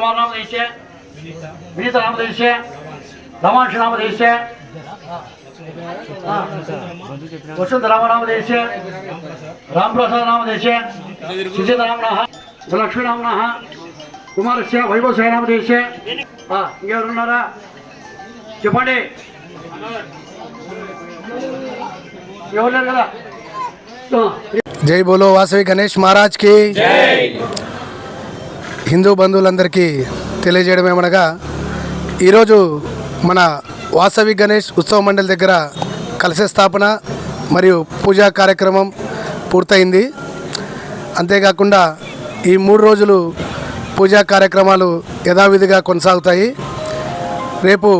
కుమార్ నామదేశే వినీత నామదేశే రమాంశ నామదేశే వసంత రామనామదేశే రామప్రసాద్ నామదేశే సుజిత నామన లక్ష్మీ నామన కుమారస్య వైభవ నామదేశే ఇంకెవరున్నారా చెప్పండి. ఎవరు లేరు కదా? ఆ, జై బోలో వాసవి గణేష్ మహారాజ్కి. హిందూ బంధువులందరికీ తెలియజేయడం ఏమనగా ఈరోజు మన వాసవి గణేష్ ఉత్సవ మండలి దగ్గర కలశ స్థాపన మరియు పూజా కార్యక్రమం పూర్తయింది. అంతేకాకుండా ఈ మూడు రోజులు పూజా కార్యక్రమాలు యథావిధిగా కొనసాగుతాయి. రేపు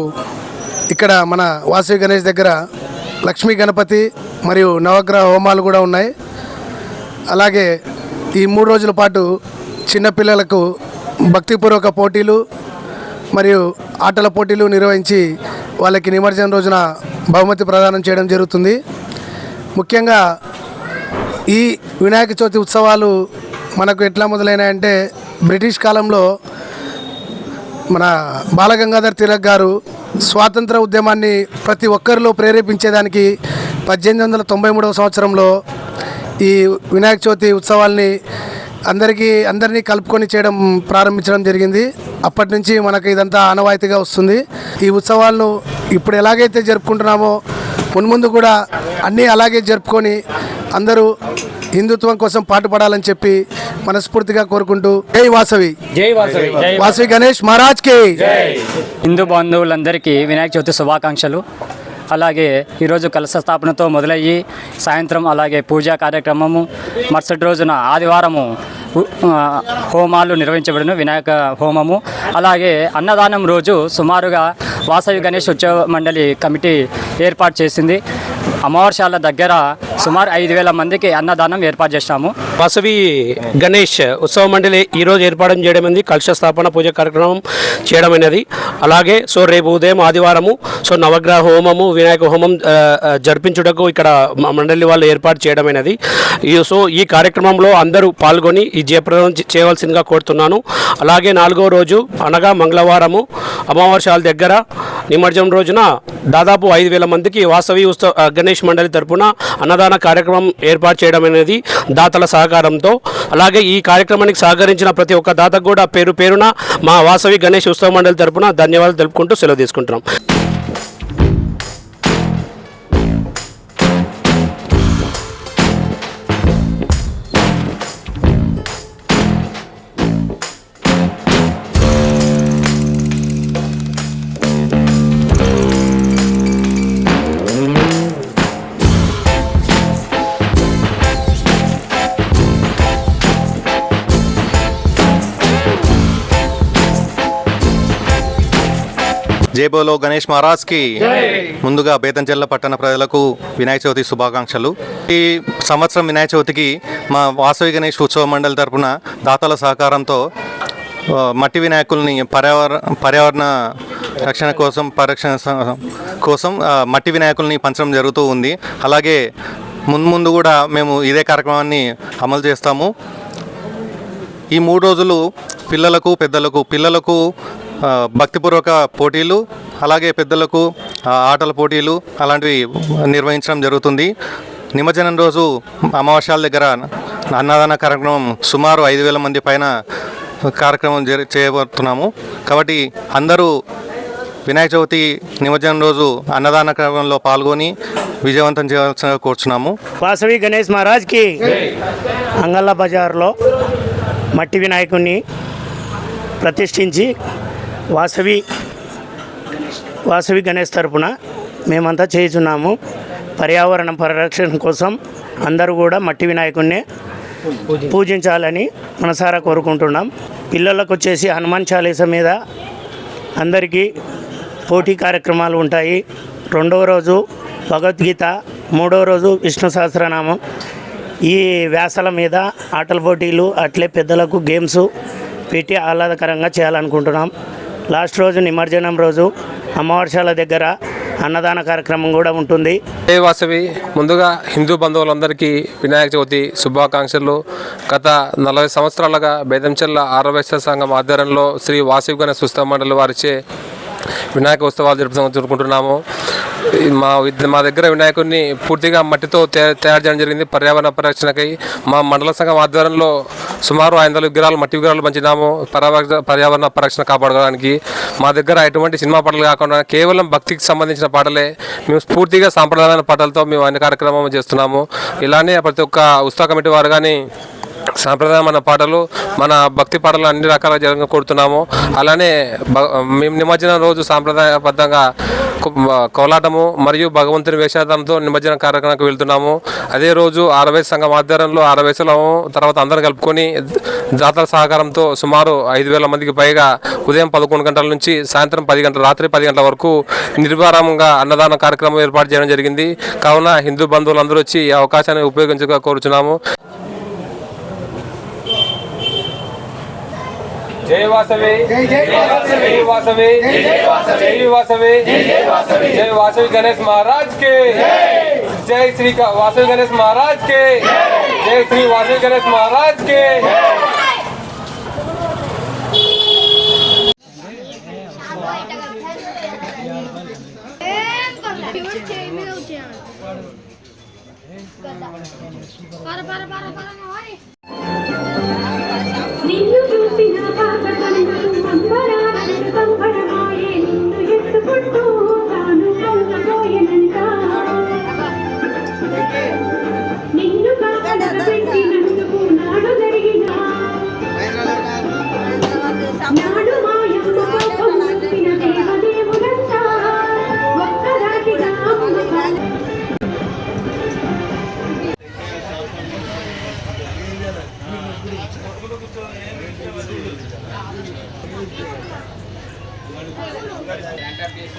ఇక్కడ మన వాసవి గణేష్ దగ్గర లక్ష్మీ గణపతి మరియు నవగ్రహ హోమాలు కూడా ఉన్నాయి. అలాగే ఈ మూడు రోజుల పాటు చిన్నపిల్లలకు భక్తిపూర్వక పోటీలు మరియు ఆటల పోటీలు నిర్వహించి వాళ్ళకి నిమజ్జనం రోజున బహుమతి ప్రదానం చేయడం జరుగుతుంది. ముఖ్యంగా ఈ వినాయక చవితి ఉత్సవాలు మనకు ఎట్లా మొదలైనాయంటే బ్రిటిష్ కాలంలో మన బాలగంగాధర్ తిలక్ గారు స్వాతంత్ర ఉద్యమాన్ని ప్రతి ఒక్కరిలో ప్రేరేపించేదానికి పద్దెనిమిది వందల తొంభై మూడవ సంవత్సరంలో ఈ వినాయక చవితి ఉత్సవాల్ని అందరికీ అందరినీ కలుపుకొని చేయడం ప్రారంభించడం జరిగింది. అప్పటి నుంచి మనకు ఇదంతా ఆనవాయితీగా వస్తుంది. ఈ ఉత్సవాలను ఇప్పుడు ఎలాగైతే జరుపుకుంటున్నామో మున్ముందు కూడా అన్నీ అలాగే జరుపుకొని అందరూ హిందుత్వం కోసం పాటుపడాలని చెప్పి మనస్ఫూర్తిగా కోరుకుంటూ జై వాసవి. జై వాసవి. జై వాసవి. గణేష్ మహారాజ్కి. హిందూ బంధువులందరికీ వినాయక చవితి శుభాకాంక్షలు. అలాగే ఈరోజు కలశ స్థాపనతో మొదలయ్యి సాయంత్రం అలాగే పూజా కార్యక్రమము మరుసటి రోజున ఆదివారము హోమాలు నిర్వహించబడిన వినాయక హోమము. అలాగే అన్నదానం రోజు సుమారుగా వాసవి గణేష్ ఉత్సవ మండలి కమిటీ ఏర్పాటు చేసింది. అమావాస్యాల దగ్గర సుమారు ఐదు వేల మందికి అన్నదానం ఏర్పాటు చేసినాము వాసవి గణేష్ ఉత్సవ మండలి ఈరోజు ఏర్పాటు చేయడం అనేది కలుష స్థాపన పూజ కార్యక్రమం చేయడం అనేది. అలాగే సో రేపు ఉదయం ఆదివారము సో నవగ్రహ హోమము వినాయక హోమం జరిపించుటకు ఇక్కడ మండలి వాళ్ళు ఏర్పాటు చేయడం అనేది. ఈ సో ఈ కార్యక్రమంలో అందరూ పాల్గొని ఈ జయప్రదం చేయవలసిందిగా కోరుతున్నాను. అలాగే నాలుగో రోజు అనగా మంగళవారము అమావాస్యాల దగ్గర నిమజ్జనం రోజున దాదాపు ఐదు వేల మందికి వాసవి ఉత్సవ గణేష్ మండలి తరపున అన్నదాన కార్యక్రమం ఏర్పాటు చేయడం అనేది దాతల సహకారంతో. అలాగే ఈ కార్యక్రమానికి సహకరించిన ప్రతి ఒక్క దాతకు కూడా పేరు పేరున మా వాసవి గణేష్ ఉత్సవ మండలి తరపున ధన్యవాదాలు తెలుపుకుంటూ సెలవు తీసుకుంటున్నాం. జై బోలో గణేష్ మహారాజ్కి ముందుగా బేతంచెల్ల పట్టణ ప్రజలకు వినాయక చవితి శుభాకాంక్షలు. ఈ సంవత్సరం వినాయక చవితికి మా వాసవి గణేష్ ఉత్సవ మండలి తరపున దాతల సహకారంతో మట్టి వినాయకుల్ని పర్యావరణ పర్యావరణ రక్షణ కోసం పరిరక్షణ కోసం మట్టి వినాయకుల్ని పంచడం జరుగుతూ ఉంది. అలాగే ముందు ముందు కూడా మేము ఇదే కార్యక్రమాన్ని అమలు చేస్తాము. ఈ మూడు రోజులు పిల్లలకు పెద్దలకు పిల్లలకు భక్తిపూర్వక పోటీలు అలాగే పెద్దలకు ఆటల పోటీలు అలాంటివి నిర్వహించడం జరుగుతుంది. నిమజ్జనం రోజు అమావాస్యాల దగ్గర అన్నదాన కార్యక్రమం సుమారు ఐదు వేల మంది పైన కార్యక్రమం జరి చేయబోతున్నాము. కాబట్టి అందరూ వినాయక చవితి నిమజ్జనం రోజు అన్నదాన కార్యక్రమంలో పాల్గొని విజయవంతం చేయవలసిందిగా కోరుచున్నాము. వాసవి గణేష్ మహారాజ్కి అంగళ్ళ బజార్లో మట్టి వినాయకుడిని ప్రతిష్ఠించి వాసవి వాసవి గణేష్ తరపున మేమంతా చేయుచున్నాము. పర్యావరణ పరిరక్షణ కోసం అందరూ కూడా మట్టి వినాయకుడిని పూజించాలని మనసారా కోరుకుంటున్నాం. పిల్లలకు వచ్చేసి హనుమాన్ చాలీస మీద అందరికీ పోటీ కార్యక్రమాలు ఉంటాయి. రెండవ రోజు భగవద్గీత మూడవ రోజు విష్ణు సహస్రనామం. ఈ వ్యాసల మీద ఆటల పోటీలు అట్లే పెద్దలకు గేమ్స్ పెట్టి ఆహ్లాదకరంగా చేయాలనుకుంటున్నాం. లాస్ట్ రోజు నిమజ్జనం రోజు అమావాస్యాల దగ్గర అన్నదాన కార్యక్రమం కూడా ఉంటుంది. జై వాసవి ముందుగా హిందూ బంధువులందరికీ వినాయక చవితి శుభాకాంక్షలు. గత నలభై సంవత్సరాలుగా బేదంచెల్ల ఆరవేశ్వర సంఘం ఆధ్వర్యంలో శ్రీ వాసవి గణేష్ సుస్థ మండలి వారిచే వినాయక ఉత్సవాలు జరుపు జరుపుకుంటున్నాము. మా మా దగ్గర వినాయకుడిని పూర్తిగా మట్టితో తయారు చేయడం జరిగింది. పర్యావరణ పరిరక్షణకై మా మండల సంఘం ఆధ్వర్యంలో సుమారు ఐదు వందల విగ్రహాలు మట్టి విగ్రహాలు పంచినాము. పర్యావరణ పర్యావరణ పరిరక్షణ కాపాడుకోవడానికి మా దగ్గర ఎటువంటి సినిమా పాటలు కాకుండా కేవలం భక్తికి సంబంధించిన పాటలే. మేము స్ఫూర్తిగా సాంప్రదాయమైన పాటలతో మేము అన్ని కార్యక్రమం చేస్తున్నాము. ఇలానే ప్రతి ఒక్క ఉత్సవ కమిటీ వారు కానీ సాంప్రదాయమైన పాటలు మన భక్తి పాటలు అన్ని రకాలుగా జరగ కోరుతున్నాము అలానే మేము నిమజ్జనం రోజు సాంప్రదాయబద్ధంగా కోలాటము మరియు భగవంతుని వేషాదంతో నిమజ్జన కార్యక్రమానికి వెళ్తున్నాము. అదే రోజు ఆరవేశ సంఘం ఆధ్వర్యంలో ఆరవేశలో తర్వాత అందరం కలుపుకొని జాతర సహకారంతో సుమారు ఐదు వేల మందికి పైగా ఉదయం పదకొండు గంటల నుంచి సాయంత్రం పది గంటల రాత్రి పది గంటల వరకు నిర్భారంగా అన్నదాన కార్యక్రమం ఏర్పాటు చేయడం జరిగింది. కావున హిందూ బంధువులందరూ వచ్చి ఈ అవకాశాన్ని ఉపయోగించగా కోరుచున్నాము. जय वासवे। जय वासवे। जय वासवे। जय वासवी। गणेश महाराज के। जय। श्री का वासवी गणेश महाराज के। जय। श्री वासवी गणेश महाराज के।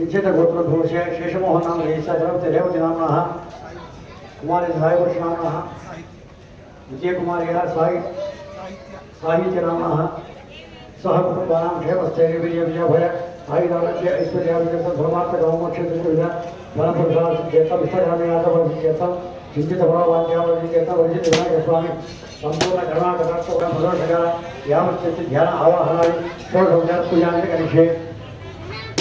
किञ्चितगोत्रघोषे शेषमोहनां रेसाचरं रेवतिनाम्नः कुमारी सायवर्षनाम्नः विजयकुमार्याः साहि साहित्यनाम्नः सह कुटुम्बानां क्षेमस्थैर्यवीर्यविजयभय आयुरारोग्य ऐश्वर्याभिजन्तं धर्मार्थकामोक्षेत्रविध फलप्रसादसिद्ध्यर्थं विश्वधर्मयातफलसिद्ध्यर्थं चिन्तितफलवान्यावधिज्ञस्वामि ध्यान आवाहनादि षोडशोपचारपूजानि करिष्ये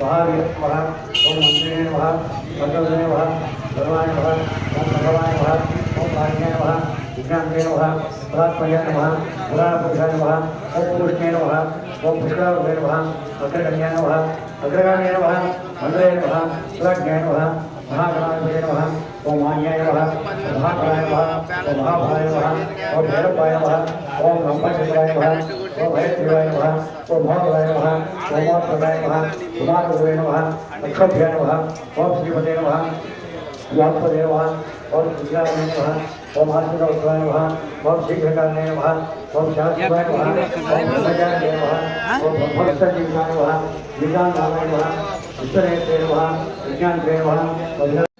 वहाँ वहाँ ओम मंदिर है वहाँ भगव है वहाँ भगवान वहाँ ओम भगवान वहाँ ओम भाग्य वहाँ विज्ञान के वहाँ प्राप्त वहाँ पुराण पुरुषान वहाँ ओम पुरुष वहाँ ओम पुष्कर के वहाँ अग्रगण्य वहाँ अग्रगाण्य वहाँ मंदिर वहाँ प्रज्ञ वहाँ महागणाधिपति वहाँ ओमान्याय वः महाप्राय वः महाभाय वः ओम भैरवपाय वः ओम ब्रह्मचंद्राय वः भयत्रिवाय नमः ओम भगवाय नमः ओम प्रदाय नमः कुमार गुरुवे नमः अक्षभ्याय नमः ओम श्रीमते नमः व्यापदे नमः ओम विद्यालय नमः ओम आत्मकवत्वाय नमः ओम शीघ्रकालने नमः ओम शास्त्राय नमः ओम प्रजाय नमः ओम भक्तजीवाय नमः विज्ञान नामाय नमः उत्तरेत्रे नमः विज्ञान नमः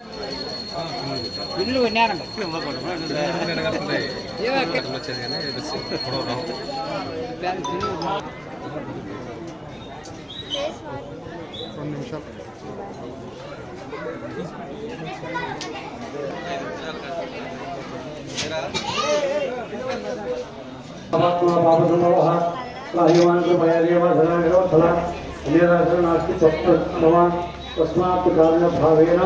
పరమాత్మ పాపసంభవ అభిమాన కృపయాదేవ తస్మాత్ కారణ భావేన